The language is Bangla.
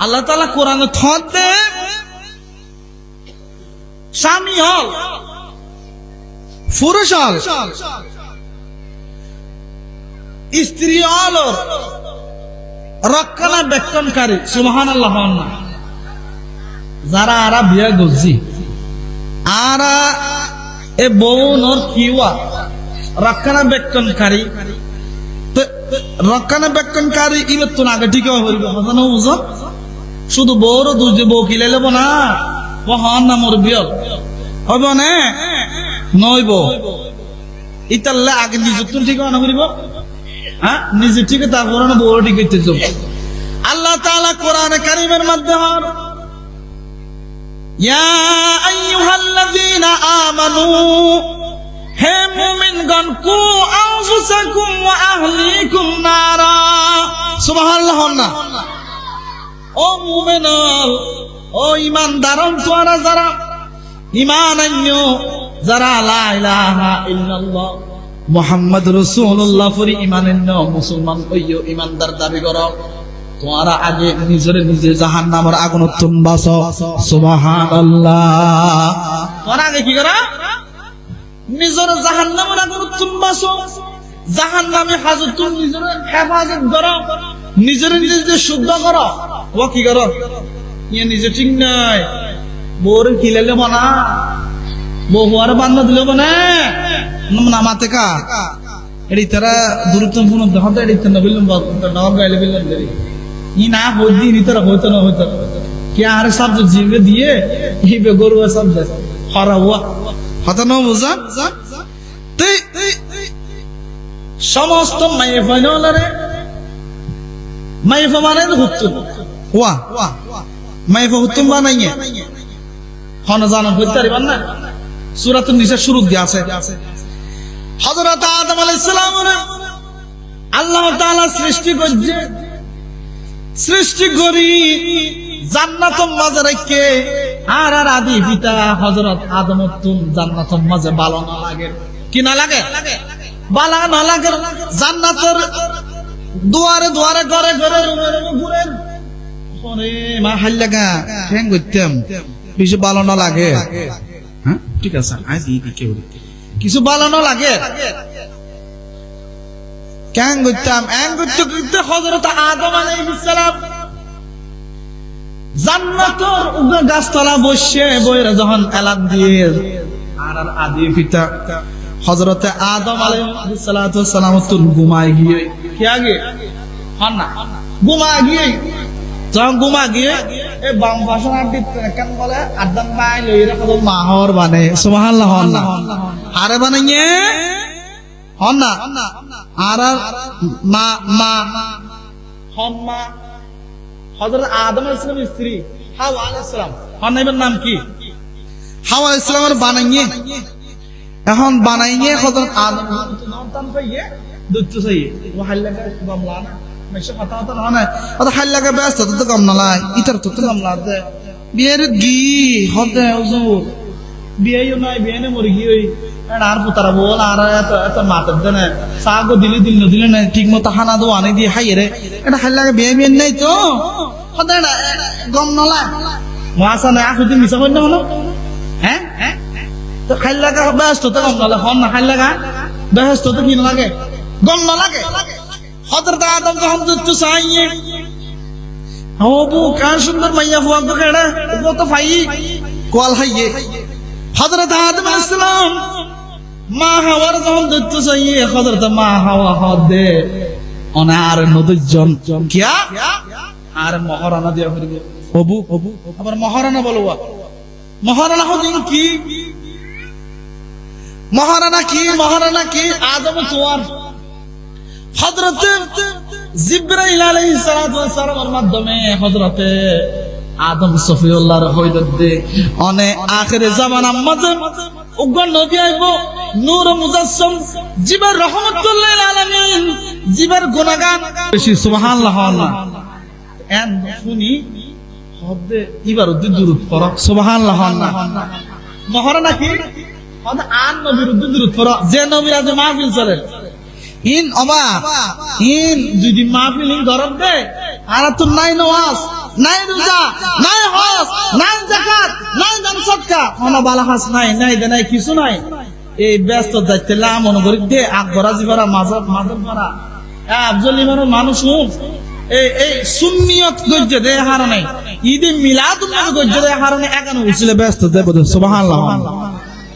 আল্লাহ তালা কোরআনে দে। স্বামী হল পুরুষ হল স্ত্রী হল রক্ষণা বেক্ষণকারী সুবহান আল্লাহ যারা আরা বিয়া গজি আরা এ বউনর কিওয়া রক্ষণা বেক্ষণকারী তো রক্ষণাবেক্ষণকারী ইবের তো আগে ঠিক হজানো বুঝ শুধু বউর দুজে বউ কিলে লেব না হন না মোর বিয়ল হইব না নইব ইতাল্লা আগে নিজে তুমি ঠিক না করিব হ্যাঁ? নিজে ঠিক তারপরে না বউর ঠিক হইতে যাব আল্লাহ তাআলা কোরআনে কারীমের মাধ্যমে ইয়া আইয়ুহাল্লাযীনা আমানু, হে মুমিনগণ, কু আনফুসাকুম ওয়া আহলিকুম নারা। সুবহানাল্লাহ না। ও মুমিনল ও ইমানদারন তোরা যারা ইমান আনয়ো যারা লা ইলাহা ইল্লাল্লাহ, মুহাম্মদ রাসূলুল্লাহ পরি ইমান আনয়ো মুসলমান হইও, ইমানদার দাবি করো। তোমরা আগে নিজের নিজে জাহান্নামের আগুন তুম বাস। সুবহানাল্লাহ। তোমরা আগে কি করো? নিজের জাহান নামের আগুন তুমি বাসো। জাহান নামে হাজত তুমি নিজের হেফাজত করো। নিজের নিজে শুদ্ধ করো। ও কি করো? ইয়ে নিজে ঠিক নাই। বোর কিলেলে বনা দিলে বনে নামাতে কা। এডি তারা দূরত্ব ফোন দেখতে এডি তারা নগর গাইলে ই না নি তারা, হইতো না, হইতো কি আর জিবে দিয়ে হিবে গরু সাবজেক্ট হরা হুয়া। হতা ন বুঝা। তুই সমস্ত মাইয়ে ফাইনালারে মাইফা মানে হুত্তুম ওয়া মাইফা হুত্তুম বানাইয়ে। হন জানা পারিবেন না? শুরু দিয়ে আছে। আদম আল্লাহ তাআলা সৃষ্টি করছে। সৃষ্টি করি জান্নাতের মাঝে রেখে আর আর আদি পিতা হযরত আদম তুম জান্নাতের মাঝে ভালো না লাগে। কি না লাগে? বালা না লাগে। জান্নাতের দুয়ারে দুয়ারে, ঘরে ঘরে ওরে মা হাল লাগা ঠ্যাং করতাম কিছু ভালো লাগে। হ্যাঁ? ঠিক আছে আজ দিকে কিছু ভালো লাগে। ক্যাং করতাম অ্যাং করতে করতে হজরত আদম আলাইহিস সালাম জান্নাতর উগা গাছতলা বসে বইরা যখন এলান দিয়ে আর আর আদি পিতা হজরতে আদম আলাইহিস সালাতু সালাম তুন ঘুমায় গিয়ে কি আগে? হন না। ঘুমা গিয়ে যখন ঘুমা গিয়ে। এই বাম পাশে আড্ডি কেন বলে? আড্ডান বাই লই কত মাহর বানে। সুবহানাল্লাহ, হন আরে বানাইয়ে। হন না। আর মা মা। হন মা। হজরত আদম ইসলামের স্ত্রী হাওয়া আলাইহিসসালাম হন নাইবের নাম কি? হাওয়া ইসলামের বানাইয়ে। এখন বানাইয়ে হজরত আদম নাম পাইয়ে দুধ চাইয়ে ও হাল্লাকে গামলা না। মেশে কথা দে। হদে নাই নে বল এত দিলে দিল ঠিক মতো হানা দো আনে দিয়ে হাইয়ে রে। এটা হাল্লাকে বিয়ে বিয়ে নাই তো। গম নলা মাসা না আসুদি কই না হলো? হ্যাঁ? হ্যাঁ তো হাল্লাকা ব্যস্ত, তো নলা হন না হাল্লাকা ব্যস্ত, তো কি লাগে গম না লাগে হজরত আদম যখন দুধ চাইয়ে ও বু কার সুন্দর মাইয়া ফুয়া তো কেডা? ও তো ফাই। কোয়াল হাইয়ে হজরত আদম আসসালাম মা হাওয়ার যখন দুধ চাইয়ে হজরত মা হাওয়া হদে। অনে আর নদীজন। কিয়া? আর মহারানা দিয়া করিব অবু অবু আবার মহারানা বলবা মহারানা হদিন কি? মহারানা কি? মহারানা কি? আদম তোয়ার হজরতে জিব্রাইল আলাইহিস মাধ্যমে আদম হইদতে অনে নবী এন শুনি হদে ইবার উদ্দিন দুরুদ পড়া সুবহানাল্লাহ আল্লাহ মহারানা কি হদ আন নবীর উদ্দিন দুরুদ যে নবীর আজ মাহফিল চলে। ইন অবা ইন। যদি মাহফিল গরম দে আর তো নাই নওয়াজ নাই রোজা নাই হজ নাই জাকাত নাই দান সদকা কোনো বালা হাস নাই নাই দে নাই কিছু নাই। এই ব্যস্ত যাইতে মন করি দে আকবরা জিবারা মাঝব মাঝব করা আফজল ইমানের মানুষ হুম। এই এই সুন্নিয়ত গজ্জে দে হার নাই ঈদে মিলাদ গজ্জে দে হার নাই একানো উছিলে ব্যস্ত দে বদে সুবহানাল্লাহ।